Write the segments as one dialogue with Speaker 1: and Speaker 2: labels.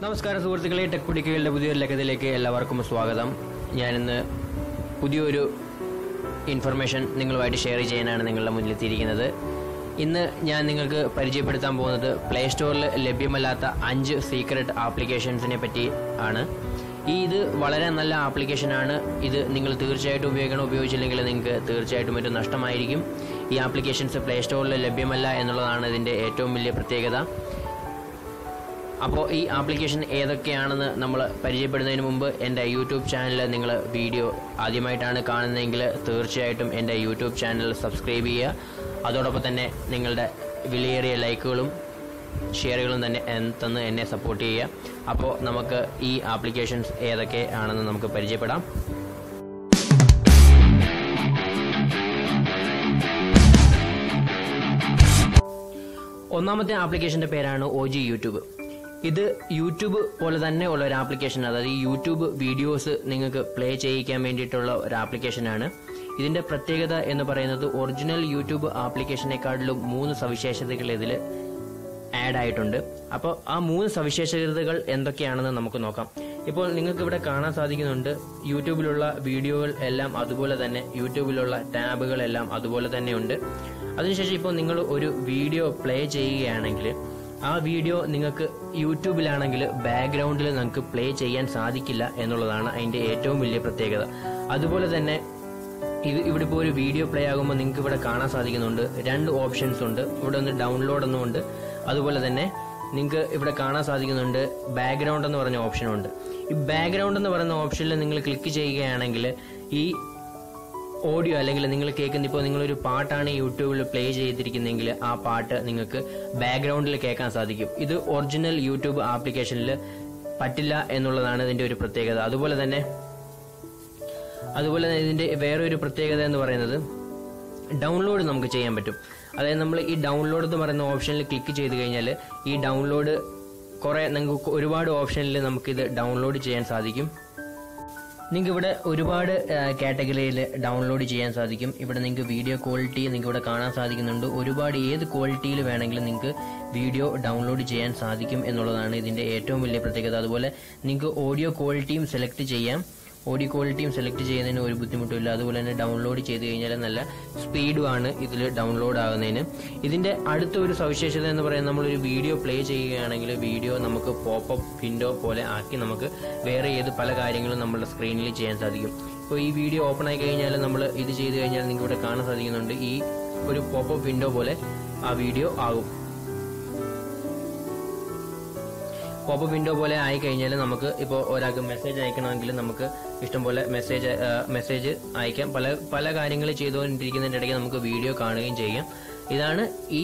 Speaker 1: നമസ്കാരം സുഹൃത്തുക്കളെ ടെക് പിടിക്കുകളുടെ പുതിയൊരു ലക്കത്തിലേക്ക് എല്ലാവർക്കും സ്വാഗതം. ഞാനിന്ന് പുതിയൊരു ഇൻഫർമേഷൻ നിങ്ങളുമായിട്ട് ഷെയർ ചെയ്യാനാണ് നിങ്ങളുടെ മുന്നിലെത്തിയിരിക്കുന്നത്. ഇന്ന് ഞാൻ നിങ്ങൾക്ക് പരിചയപ്പെടുത്താൻ പോകുന്നത് പ്ലേ സ്റ്റോറിൽ ലഭ്യമല്ലാത്ത അഞ്ച് സീക്രട്ട് ആപ്ലിക്കേഷൻസിനെ പറ്റി ആണ്. ഈ ഇത് വളരെ നല്ല ആപ്ലിക്കേഷനാണ് ഇത് നിങ്ങൾ തീർച്ചയായിട്ടും ഉപയോഗിക്കണം ഉപയോഗിച്ചില്ലെങ്കിൽ നിങ്ങൾക്ക് തീർച്ചയായിട്ടും ഒരു നഷ്ടമായിരിക്കും. ഈ ആപ്ലിക്കേഷൻസ് പ്ലേ സ്റ്റോറിൽ ലഭ്യമല്ല എന്നുള്ളതാണ് ഇതിന്റെ ഏറ്റവും വലിയ പ്രത്യേകത. അപ്പോൾ ഈ ആപ്ലിക്കേഷൻ ഏതൊക്കെയാണെന്ന് നമ്മൾ പരിചയപ്പെടുന്നതിന് മുമ്പ് എന്റെ യൂട്യൂബ് ചാനൽ നിങ്ങൾ വീഡിയോ ആദ്യമായിട്ടാണ് കാണുന്നതെങ്കിൽ തീർച്ചയായിട്ടും എന്റെ യൂട്യൂബ് ചാനൽ സബ്സ്ക്രൈബ് ചെയ്യുക. അതോടൊപ്പം തന്നെ നിങ്ങളുടെ വിലയേറിയ ലൈക്കുകളും ഷെയറുകളും തന്നെ തന്ന് എന്നെ സപ്പോർട്ട് ചെയ്യുക. അപ്പോൾ നമുക്ക് ഈ ആപ്ലിക്കേഷൻസ് ഏതൊക്കെ ആണെന്ന് നമുക്ക് പരിചയപ്പെടാം. ഒന്നാമത്തെ ആപ്ലിക്കേഷന്റെ പേരാണ് ഒ ജി യൂട്യൂബ്. ഇത് യൂട്യൂബ് പോലെ തന്നെ ഉള്ള ഒരു ആപ്ലിക്കേഷൻ അതായത് ഈ യൂട്യൂബ് വീഡിയോസ് നിങ്ങൾക്ക് പ്ലേ ചെയ്യിക്കാൻ വേണ്ടിയിട്ടുള്ള ഒരു ആപ്ലിക്കേഷനാണ് ഇതിന്റെ പ്രത്യേകത എന്ന് പറയുന്നത് ഒറിജിനൽ യൂട്യൂബ് ആപ്ലിക്കേഷനെക്കാട്ടിലും മൂന്ന് സവിശേഷതകൾ ഇതിൽ ആഡ് ആയിട്ടുണ്ട്. അപ്പോൾ ആ മൂന്ന് സവിശേഷതകൾ എന്തൊക്കെയാണെന്ന് നമുക്ക് നോക്കാം. ഇപ്പോൾ നിങ്ങൾക്ക് ഇവിടെ കാണാൻ സാധിക്കുന്നുണ്ട് യൂട്യൂബിലുള്ള വീഡിയോകൾ എല്ലാം അതുപോലെ തന്നെ യൂട്യൂബിലുള്ള ടാബുകളെല്ലാം അതുപോലെ തന്നെയുണ്ട് അതിനുശേഷം ഇപ്പോൾ നിങ്ങൾ ഒരു വീഡിയോ പ്ലേ ചെയ്യുകയാണെങ്കിൽ ആ വീഡിയോ നിങ്ങൾക്ക് യൂട്യൂബിലാണെങ്കിൽ ബാക്ക്ഗ്രൗണ്ടിൽ നിങ്ങൾക്ക് പ്ലേ ചെയ്യാൻ സാധിക്കില്ല എന്നുള്ളതാണ് അതിന്റെ ഏറ്റവും വലിയ പ്രത്യേകത. അതുപോലെ തന്നെ ഇത് ഇവിടെ ഇപ്പോൾ ഒരു വീഡിയോ പ്ലേ ആകുമ്പോൾ നിങ്ങൾക്ക് ഇവിടെ കാണാൻ സാധിക്കുന്നുണ്ട്. രണ്ട് ഓപ്ഷൻസ് ഉണ്ട്. ഇവിടെ ഒന്ന് ഡൗൺലോഡ് എന്നുമുണ്ട് അതുപോലെ തന്നെ നിങ്ങൾക്ക് ഇവിടെ കാണാൻ സാധിക്കുന്നുണ്ട് ബാക്ക്ഗ്രൗണ്ട് എന്ന് പറഞ്ഞ ഓപ്ഷനുണ്ട്. ഈ ബാക്ക്ഗ്രൗണ്ട് എന്ന് പറയുന്ന ഓപ്ഷനിൽ നിങ്ങൾ ക്ലിക്ക് ചെയ്യുകയാണെങ്കിൽ ഈ ഓഡിയോ അല്ലെങ്കിൽ നിങ്ങൾ കേൾക്കുന്ന ഇപ്പോൾ നിങ്ങളൊരു പാട്ടാണ് യൂട്യൂബിൽ പ്ലേ ചെയ്തിരിക്കുന്നതെങ്കിൽ ആ പാട്ട് നിങ്ങൾക്ക് ബാക്ക്ഗ്രൗണ്ടിൽ കേൾക്കാൻ സാധിക്കും. ഇത് ഒറിജിനൽ യൂട്യൂബ് ആപ്ലിക്കേഷനിൽ പറ്റില്ല എന്നുള്ളതാണ് ഇതിന്റെ ഒരു പ്രത്യേകത. അതുപോലെ തന്നെ അതുപോലെ തന്നെ ഇതിന്റെ വേറൊരു പ്രത്യേകത എന്ന് പറയുന്നത് ഡൗൺലോഡ് നമുക്ക് ചെയ്യാൻ പറ്റും. അതായത് നമ്മൾ ഈ ഡൗൺലോഡ് എന്ന് പറയുന്ന ഓപ്ഷനിൽ ക്ലിക്ക് ചെയ്ത് കഴിഞ്ഞാൽ ഈ ഡൗൺലോഡ് കുറെ നിങ്ങൾക്ക് ഒരുപാട് ഓപ്ഷനിൽ നമുക്കിത് ഡൗൺലോഡ് ചെയ്യാൻ സാധിക്കും. നിങ്ങൾക്ക് ഇവിടെ ഒരുപാട് കാറ്റഗറിയിൽ ഡൗൺലോഡ് ചെയ്യാൻ സാധിക്കും. ഇവിടെ നിങ്ങൾക്ക് വീഡിയോ ക്വാളിറ്റി നിങ്ങൾക്ക് ഇവിടെ കാണാൻ സാധിക്കുന്നുണ്ട്. ഒരുപാട് ഏത് ക്വാളിറ്റിയിൽ വേണമെങ്കിലും നിങ്ങൾക്ക് വീഡിയോ ഡൗൺലോഡ് ചെയ്യാൻ സാധിക്കും എന്നുള്ളതാണ് ഇതിന്റെ ഏറ്റവും വലിയ പ്രത്യേകത. അതുപോലെ നിങ്ങൾക്ക് ഓഡിയോ ക്വാളിറ്റിയും സെലക്ട് ചെയ്യാം. ഓഡിയോ ക്വാളിറ്റിയും സെലക്ട് ചെയ്യുന്നതിന് ഒരു ബുദ്ധിമുട്ടില്ല അതുപോലെ തന്നെ ഡൗൺലോഡ് ചെയ്ത് കഴിഞ്ഞാൽ നല്ല സ്പീഡുമാണ് ഇതിൽ ഡൗൺലോഡ് ആകുന്നതിന്. ഇതിന്റെ അടുത്ത ഒരു സവിശേഷത എന്ന് പറയുന്നത് നമ്മളൊരു വീഡിയോ പ്ലേ ചെയ്യുകയാണെങ്കിൽ വീഡിയോ നമുക്ക് പോപ്പപ്പ് വിൻഡോ പോലെ ആക്കി നമുക്ക് വേറെ ഏത് പല കാര്യങ്ങളും നമ്മുടെ സ്ക്രീനിൽ ചെയ്യാൻ സാധിക്കും. ഇപ്പോൾ ഈ വീഡിയോ ഓപ്പൺ ആയി കഴിഞ്ഞാൽ നമ്മൾ ഇത് ചെയ്ത് കഴിഞ്ഞാൽ നിങ്ങൾക്ക് ഇവിടെ കാണാൻ സാധിക്കുന്നുണ്ട് ഈ ഒരു പോപ്പ് വിൻഡോ പോലെ ആ വീഡിയോ ആകും. പോപ്പ് വിൻഡോ പോലെ ആയി കഴിഞ്ഞാൽ നമുക്ക് ഇപ്പോൾ ഒരാൾക്ക് മെസ്സേജ് അയക്കണമെങ്കിൽ നമുക്ക് ഇഷ്ടംപോലെ മെസ്സേജ് മെസ്സേജ് അയക്കാം. പല പല കാര്യങ്ങൾ ചെയ്തുകൊണ്ടിരിക്കുന്നതിന്റെ ഇടയ്ക്ക് നമുക്ക് വീഡിയോ കാണുകയും ചെയ്യാം. ഇതാണ് ഈ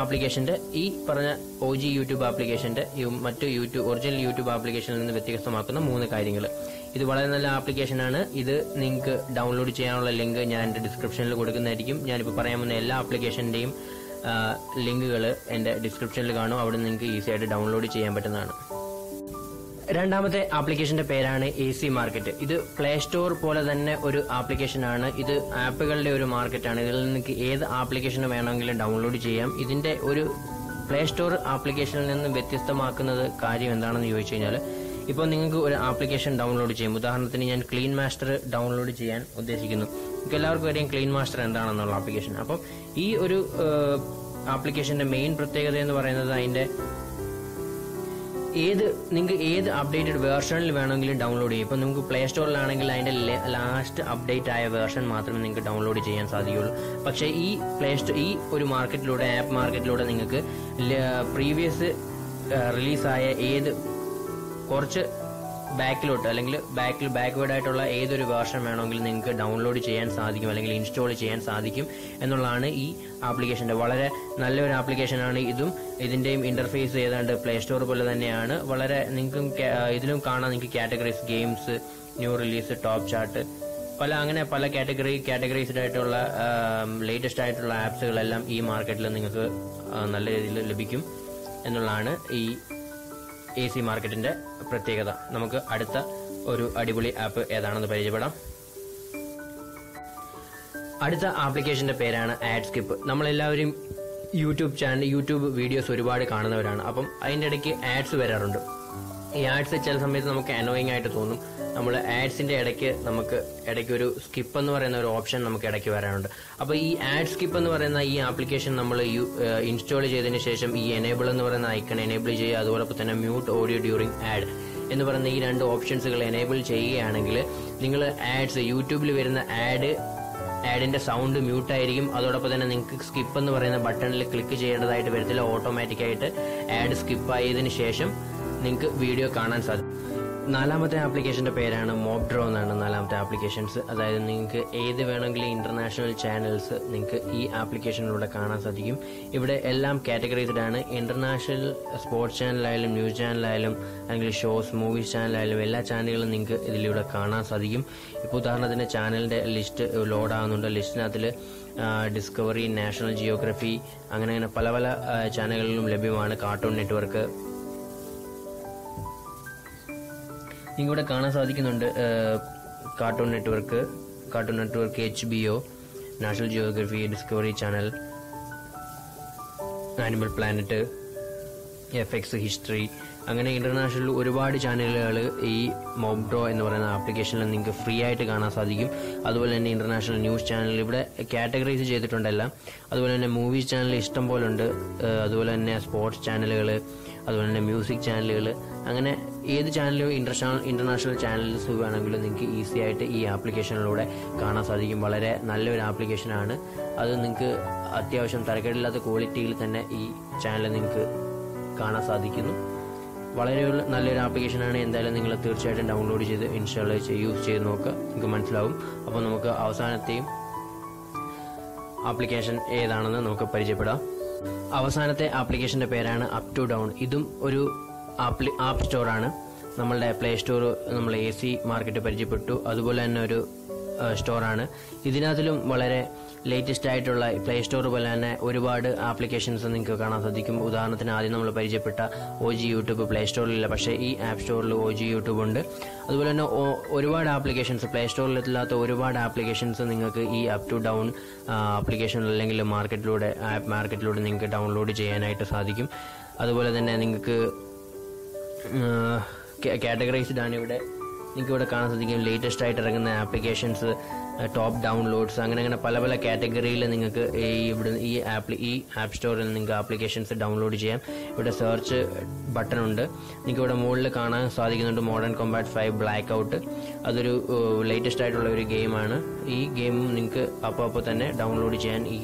Speaker 1: ആപ്ലിക്കേഷന്റെ ഈ പറഞ്ഞ ഒ ജി യൂട്യൂബ് ആപ്ലിക്കേഷന്റെ മറ്റു യൂട്യൂബ് ഒറിജിനൽ യൂട്യൂബ് ആപ്ലിക്കേഷനിൽ നിന്ന് വ്യത്യസ്തമാക്കുന്ന മൂന്ന് കാര്യങ്ങൾ ഇത് വളരെ നല്ല ആപ്ലിക്കേഷനാണ് ഇത് നിങ്ങൾക്ക് ഡൗൺലോഡ് ചെയ്യാനുള്ള ലിങ്ക് ഞാൻ എന്റെ ഡിസ്ക്രിപ്ഷനിൽ കൊടുക്കുന്നതായിരിക്കും. ഞാനിപ്പോൾ പറയാൻ പോകുന്ന എല്ലാ ആപ്ലിക്കേഷന്റെയും ലിങ്കുകൾ എന്റെ ഡിസ്ക്രിപ്ഷനിൽ കാണും. അവിടെ നിങ്ങൾക്ക് ഈസി ആയിട്ട് ഡൗൺലോഡ് ചെയ്യാൻ പറ്റുന്നതാണ്. രണ്ടാമത്തെ ആപ്ലിക്കേഷന്റെ പേരാണ് എ സി മാർക്കറ്റ് ഇത് പ്ലേ സ്റ്റോർ പോലെ തന്നെ ഒരു ആപ്ലിക്കേഷനാണ് ഇത് ആപ്പുകളുടെ ഒരു മാർക്കറ്റാണ് ഇതിൽ നിങ്ങൾക്ക് ഏത് ആപ്ലിക്കേഷൻ വേണമെങ്കിലും ഡൗൺലോഡ് ചെയ്യാം. ഇതിന്റെ ഒരു പ്ലേ സ്റ്റോർ ആപ്ലിക്കേഷനിൽ നിന്ന് വ്യത്യസ്തമാക്കുന്നത് കാര്യം എന്താണെന്ന് ചോദിച്ചു കഴിഞ്ഞാൽ ഇപ്പോൾ നിങ്ങൾക്ക് ഒരു ആപ്ലിക്കേഷൻ ഡൗൺലോഡ് ചെയ്യും. ഉദാഹരണത്തിന് ഞാൻ ക്ലീൻ മാസ്റ്റർ ഡൗൺലോഡ് ചെയ്യാൻ ഉദ്ദേശിക്കുന്നു. നിങ്ങൾക്ക് എല്ലാവർക്കും അറിയാം ക്ലീൻ മാസ്റ്റർ എന്താണെന്നുള്ള ആപ്ലിക്കേഷൻ അപ്പം ഈ ഒരു ആപ്ലിക്കേഷന്റെ മെയിൻ പ്രത്യേകത എന്ന് പറയുന്നത് അതിന്റെ ഏത് നിങ്ങൾക്ക് ഏത് അപ്ഡേറ്റഡ് വേർഷനിൽ വേണമെങ്കിലും ഡൗൺലോഡ് ചെയ്യും. ഇപ്പം നിങ്ങൾക്ക് പ്ലേ സ്റ്റോറിലാണെങ്കിൽ അതിന്റെ ലാസ്റ്റ് അപ്ഡേറ്റ് ആയ വേർഷൻ മാത്രമേ നിങ്ങൾക്ക് ഡൗൺലോഡ് ചെയ്യാൻ സാധിക്കുള്ളൂ പക്ഷേ ഈ പ്ലേ സ്റ്റോർ ഈ ഒരു മാർക്കറ്റിലൂടെ ആപ്പ് മാർക്കറ്റിലൂടെ നിങ്ങൾക്ക് പ്രീവിയസ് റിലീസായ ഏത് കുറച്ച് ബാക്കിലോട്ട് അല്ലെങ്കിൽ ബാക്കിൽ ബാക്ക്വേഡ് ആയിട്ടുള്ള ഏതൊരു വേർഷൻ വേണമെങ്കിലും നിങ്ങൾക്ക് ഡൗൺലോഡ് ചെയ്യാൻ സാധിക്കും അല്ലെങ്കിൽ ഇൻസ്റ്റാൾ ചെയ്യാൻ സാധിക്കും എന്നുള്ളതാണ് ഈ ആപ്ലിക്കേഷന്റെ വളരെ നല്ലൊരു ആപ്ലിക്കേഷനാണ് ഇതും. ഇതിന്റെയും ഇന്റർഫേസ് ഏതാണ്ട് പ്ലേ സ്റ്റോർ പോലെ തന്നെയാണ്. വളരെ നിങ്ങൾക്കും ഇതിലും കാണാൻ നിങ്ങൾക്ക് categories games new release top chart പല അങ്ങനെ പല കാറ്റഗറി കാറ്റഗറൈസ്ഡ് ആയിട്ടുള്ള ലേറ്റസ്റ്റ് ആയിട്ടുള്ള ആപ്സുകളെല്ലാം ഈ മാർക്കറ്റിൽ നിങ്ങൾക്ക് നല്ല രീതിയിൽ ലഭിക്കും എന്നുള്ളതാണ് ഈ എ സി മാർക്കറ്റിന്റെ പ്രത്യേകത. നമുക്ക് അടുത്ത ഒരു അടിപൊളി ആപ്പ് ഏതാണെന്ന് പരിചയപ്പെടാം. അടുത്ത ആപ്ലിക്കേഷന്റെ പേരാണ് ആഡ് സ്കിപ്പ് നമ്മളെല്ലാവരും യൂട്യൂബ് ചാനൽ യൂട്യൂബ് വീഡിയോസ് ഒരുപാട് കാണുന്നവരാണ്. അപ്പം അതിന്റെ ഇടയ്ക്ക് ആഡ്സ് വരാറുണ്ട്. ഈ ആഡ്സ് ചില സമയത്ത് നമുക്ക് അനോയിങ് ആയിട്ട് തോന്നും. നമ്മൾ ആഡ്സിന്റെ ഇടയ്ക്ക് നമുക്ക് ഇടയ്ക്ക് ഒരു സ്കിപ്പ് എന്ന് പറയുന്ന ഒരു ഓപ്ഷൻ നമുക്ക് ഇടയ്ക്ക് വരാനുണ്ട്. അപ്പോൾ ഈ ആഡ് സ്കിപ്പ് എന്ന് പറയുന്ന ഈ ആപ്ലിക്കേഷൻ നമ്മൾ ഇൻസ്റ്റാൾ ചെയ്തതിന് ശേഷം ഈ എനേബിൾ എന്ന് പറയുന്ന ഐക്കൺ എനേബിൾ ചെയ്യുക അതുപോലെ തന്നെ മ്യൂട്ട് ഓഡിയോ ഡ്യൂറിങ് ആഡ് എന്ന് പറയുന്ന ഈ രണ്ട് ഓപ്ഷൻസുകൾ എനേബിൾ ചെയ്യുകയാണെങ്കിൽ നിങ്ങൾ ആഡ്സ് യൂട്യൂബിൽ വരുന്ന ആഡ് ആഡിന്റെ സൗണ്ട് മ്യൂട്ട് ആയിരിക്കും. അതോടൊപ്പം തന്നെ നിങ്ങൾക്ക് സ്കിപ്പ് എന്ന് പറയുന്ന ബട്ടണിൽ ക്ലിക്ക് ചെയ്യേണ്ടതായിട്ട് വരത്തില്ല. ഓട്ടോമാറ്റിക്കായിട്ട് ആഡ് സ്കിപ്പ് ആയതിനു ശേഷം നിങ്ങൾക്ക് വീഡിയോ കാണാൻ സാധിക്കും. നാലാമത്തെ ആപ്ലിക്കേഷന്റെ പേരാണ് മോബ് ഡ്രോ എന്നാണ് നാലാമത്തെ ആപ്ലിക്കേഷൻസ്. അതായത് നിങ്ങൾക്ക് ഏത് വേണമെങ്കിലും ഇന്റർനാഷണൽ ചാനൽസ് നിങ്ങൾക്ക് ഈ ആപ്ലിക്കേഷനിലൂടെ കാണാൻ സാധിക്കും. ഇവിടെ എല്ലാം കാറ്റഗറൈസ്ഡ് ആണ്. ഇന്റർനാഷണൽ സ്പോർട്സ് ചാനലായാലും ന്യൂസ് ചാനലായാലും അല്ലെങ്കിൽ ഷോസ് മൂവീസ് ചാനലായാലും എല്ലാ ചാനലുകളും നിങ്ങൾക്ക് ഇതിലൂടെ കാണാൻ സാധിക്കും. ഇപ്പോൾ ഉദാഹരണത്തിന് ചാനലിന്റെ ലിസ്റ്റ് ലോഡ് ആകുന്നുണ്ട് ലിസ്റ്റിനകത്തിൽ ഡിസ്കവറി നാഷണൽ ജിയോഗ്രഫി അങ്ങനെ അങ്ങനെ പല പല ചാനലുകളിലും ലഭ്യമാണ്. കാർട്ടൂൺ നെറ്റ്വർക്ക് ഇവിടെ കാണാൻ സാധിക്കുന്നുണ്ട് cartoon network cartoon network H B O national geography Discovery channel animal planet F X history അങ്ങനെ ഇന്റർനാഷണൽ ഒരുപാട് ചാനലുകൾ ഈ മോബ്ഡോ എന്ന് പറയുന്ന ആപ്ലിക്കേഷനിൽ നിങ്ങൾക്ക് ഫ്രീ ആയിട്ട് കാണാൻ സാധിക്കും. അതുപോലെ തന്നെ ഇന്റർനാഷണൽ ന്യൂസ് ചാനൽ ഇവിടെ കാറ്റഗറൈസ് ചെയ്തിട്ടുണ്ടെല്ലാം. അതുപോലെ തന്നെ മൂവീസ് ചാനൽ ഇഷ്ടം പോലെ ഉണ്ട് അതുപോലെ തന്നെ സ്പോർട്സ് ചാനലുകൾ അതുപോലെ തന്നെ മ്യൂസിക് ചാനലുകൾ അങ്ങനെ ഏത് ചാനലും ഇന്റർനാഷണൽ ഇന്റർനാഷണൽ ചാനൽസ് വേണമെങ്കിലും നിങ്ങൾക്ക് ഈസി ആയിട്ട് ഈ ആപ്ലിക്കേഷനിലൂടെ കാണാൻ സാധിക്കും. വളരെ നല്ലൊരു ആപ്ലിക്കേഷനാണ് അത് നിങ്ങൾക്ക് അത്യാവശ്യം തരക്കേടില്ലാത്ത ക്വാളിറ്റിയിൽ തന്നെ ഈ ചാനൽ നിങ്ങൾക്ക് കാണാൻ സാധിക്കുന്നു. വളരെ നല്ലൊരു ആപ്ലിക്കേഷനാണ്. എന്തായാലും നിങ്ങൾ തീർച്ചയായിട്ടും ഡൗൺലോഡ് ചെയ്ത് ഇൻസ്റ്റാൾ ചെയ്ത് യൂസ് ചെയ്ത് നോക്കുക നിങ്ങൾക്ക് മനസ്സിലാവും. അപ്പോൾ നമുക്ക് അവസാനത്തെയും ആപ്ലിക്കേഷൻ ഏതാണെന്ന് നമുക്ക് പരിചയപ്പെടാം. അവസാനത്തെ ആപ്ലിക്കേഷന്റെ പേരാണ് അപ് ടു ഡൗൺ ഇതും ഒരു ആപ്ലി ആപ്പ് സ്റ്റോറാണ് നമ്മളുടെ പ്ലേ സ്റ്റോർ നമ്മൾ എ സി മാർക്കറ്റ് പരിചയപ്പെട്ടു. അതുപോലെ തന്നെ ഒരു സ്റ്റോറാണ്. ഇതിനകത്തിലും വളരെ ലേറ്റസ്റ്റ് ആയിട്ടുള്ള പ്ലേ സ്റ്റോർ പോലെ തന്നെ ഒരുപാട് ആപ്ലിക്കേഷൻസ് നിങ്ങൾക്ക് കാണാൻ സാധിക്കും. ഉദാഹരണത്തിന് ആദ്യം നമ്മൾ പരിചയപ്പെട്ട ഒ ജി യൂട്യൂബ് പ്ലേ സ്റ്റോറിലില്ല പക്ഷേ ഈ ആപ്പ് സ്റ്റോറിൽ ഒ ജി യൂട്യൂബ് ഉണ്ട്. അതുപോലെ തന്നെ ഒരുപാട് ആപ്ലിക്കേഷൻസ് പ്ലേ സ്റ്റോറിൽ എത്തില്ലാത്ത ഒരുപാട് ആപ്ലിക്കേഷൻസ് നിങ്ങൾക്ക് ഈ അപ് ടു ഡൗൺ ആപ്ലിക്കേഷൻ അല്ലെങ്കിൽ മാർക്കറ്റിലൂടെ ആപ്പ് മാർക്കറ്റിലൂടെ നിങ്ങൾക്ക് ഡൗൺലോഡ് ചെയ്യാനായിട്ട് സാധിക്കും. അതുപോലെ തന്നെ നിങ്ങൾക്ക് കാറ്റഗറൈസ്ഡ് ആണ് ഇവിടെ നിങ്ങൾക്ക് ഇവിടെ കാണാൻ സാധിക്കും ലേറ്റസ്റ്റ് ആയിട്ട് ഇറങ്ങുന്ന ആപ്ലിക്കേഷൻസ് ടോപ്പ് ഡൗൺലോഡ്സ് അങ്ങനെ അങ്ങനെ പല പല കാറ്റഗറിയിൽ നിങ്ങൾക്ക് ഈ ഇവിടെ ഈ ആപ്പ് ഈ ആപ്പ് സ്റ്റോറിൽ നിങ്ങൾക്ക് ആപ്ലിക്കേഷൻസ് ഡൗൺലോഡ് ചെയ്യാം. ഇവിടെ സെർച്ച് ബട്ടൺ ഉണ്ട്. നിങ്ങൾക്ക് ഇവിടെ മുകളിൽ കാണാൻ സാധിക്കുന്നുണ്ട് modern combat five black out അതൊരു ലേറ്റസ്റ്റ് ആയിട്ടുള്ള ഒരു ഗെയിമാണ്. ഈ ഗെയിം നിങ്ങൾക്ക് അപ്പോൾ അപ്പോൾ തന്നെ ഡൗൺലോഡ് ചെയ്യാൻ ഈ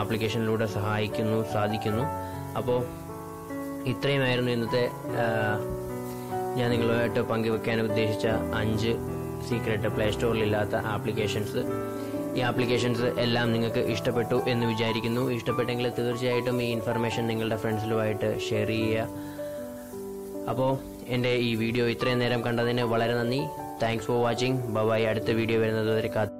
Speaker 1: ആപ്ലിക്കേഷനിലൂടെ സഹായിക്കുന്നു സാധിക്കുന്നു. അപ്പോൾ ഇത്രയുമായിരുന്നു ഇന്നത്തെ ഞാൻ നിങ്ങളുമായിട്ട് പങ്കുവെക്കാൻ ഉദ്ദേശിച്ച അഞ്ച് സീക്രട്ട് പ്ലേ സ്റ്റോറിലില്ലാത്ത ആപ്ലിക്കേഷൻസ് ഈ ആപ്ലിക്കേഷൻസ് എല്ലാം നിങ്ങൾക്ക് ഇഷ്ടപ്പെട്ടു എന്ന് വിചാരിക്കുന്നു. ഇഷ്ടപ്പെട്ടെങ്കിൽ തീർച്ചയായിട്ടും ഈ ഇൻഫർമേഷൻ നിങ്ങളുടെ ഫ്രണ്ട്സിലുമായിട്ട് ഷെയർ ചെയ്യുക. അപ്പോൾ എന്റെ ഈ വീഡിയോ ഇത്രയും നേരം കണ്ടതിന് വളരെ നന്ദി. താങ്ക്സ് ഫോർ വാച്ചിങ് ബൈ അടുത്ത വീഡിയോ വരുന്നത് വരെ കാത്ത്